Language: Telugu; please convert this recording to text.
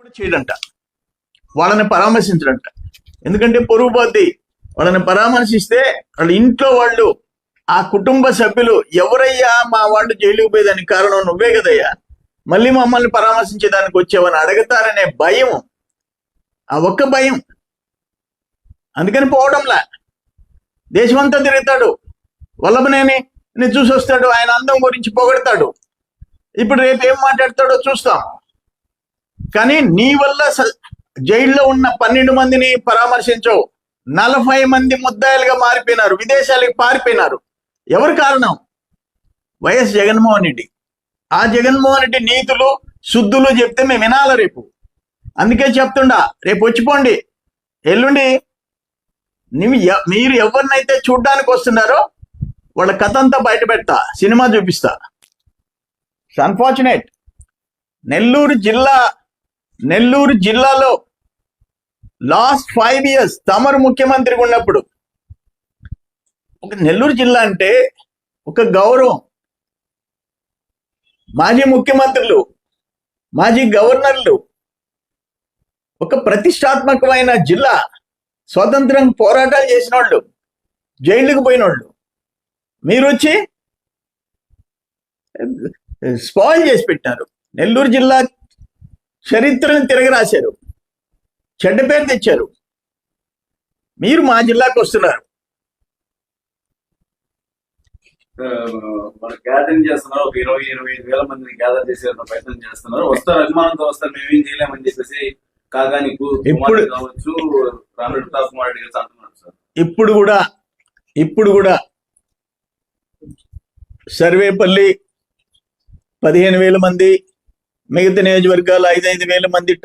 కూడా చేయడంట. వాళ్ళని పరామర్శించడంట. ఎందుకంటే పొరుగు పోద్ది వాళ్ళని పరామర్శిస్తే వాళ్ళ ఇంట్లో వాళ్ళు ఆ కుటుంబ సభ్యులు ఎవరయ్యా మా వాళ్ళు జైలుకు పోయేదానికి కారణం నువ్వే కదయ్యా? మళ్ళీ మమ్మల్ని పరామర్శించేదానికి వచ్చావని అడగతారనే భయం. ఆ ఒక్క భయం. అందుకని పోవడంలా. దేశమంతా తిరుగుతాడు. వల్లభనేని నేను చూసి వస్తాడు ఆయన అందం గురించి పొగడతాడు. ఇప్పుడు రేపు ఏం మాట్లాడతాడో చూస్తాం. కానీ నీ వల్ల స- జైల్లో ఉన్న పన్నెండు మందిని పరామర్శించవు నలభై మంది ముద్దాయిలుగా మారిపోయినారు. విదేశాలకు పారిపోయినారు. ఎవరు కారణం? వైఎస్ జగన్మోహన్ రెడ్డి. ఆ జగన్మోహన్ రెడ్డి నీతులు శుద్ధులు చెప్తే మేము వినాలి రేపు? అందుకే చెప్తుండా రేపు వచ్చిపోండి. ఎల్లుండి మీరు ఎవరినైతే చూడ్డానికి వస్తున్నారో వాళ్ళ కథ అంతా బయట పెడతా సినిమా చూపిస్తా. అన్ఫార్చునేట్ నెల్లూరు జిల్లా నెల్లూరు జిల్లాలో లాస్ట్ ఫైవ్ ఇయర్స్ తమరు ముఖ్యమంత్రిగా ఉన్నప్పుడు ఒక నెల్లూరు జిల్లా అంటే ఒక గౌరవం. మాజీ ముఖ్యమంత్రులు మాజీ గవర్నర్లు ఒక ప్రతిష్టాత్మకమైన జిల్లా స్వతంత్రం పోరాటాలు చేసిన వాళ్ళు జైలుకు పోయిన వాళ్ళు మీరు వచ్చి స్పాయిల్ చేసి పెట్టారు. నెల్లూరు జిల్లా చరిత్రను తిరగరాశారు. చెడ్డ పేరు తెచ్చారు. మీరు మా జిల్లాకు వస్తున్నారు. మన గ్యాదరింగ్ చేస్తున్నారు. ఒక ఇరవై ఇరవై ఐదు వేల మందిని గ్యాదర్ చేసే ప్రయత్నం చేస్తున్నారు. వస్తారు అభిమానంతో వస్తారు. మేమేం చేయలేమని చెప్పేసి కాగాని కు- కుమార్ ఇప్పుడు- కావచ్చు రానుడు ప్రతాప్ కుమార్ రెడ్డి గారు అంటున్నారు సార్. ఇప్పుడు కూడా ఇప్పుడు కూడా సర్వేపల్లి పదిహేను వేల మంది మిగతా నియోజకవర్గాలు ఐదు ఐదు వేల మంది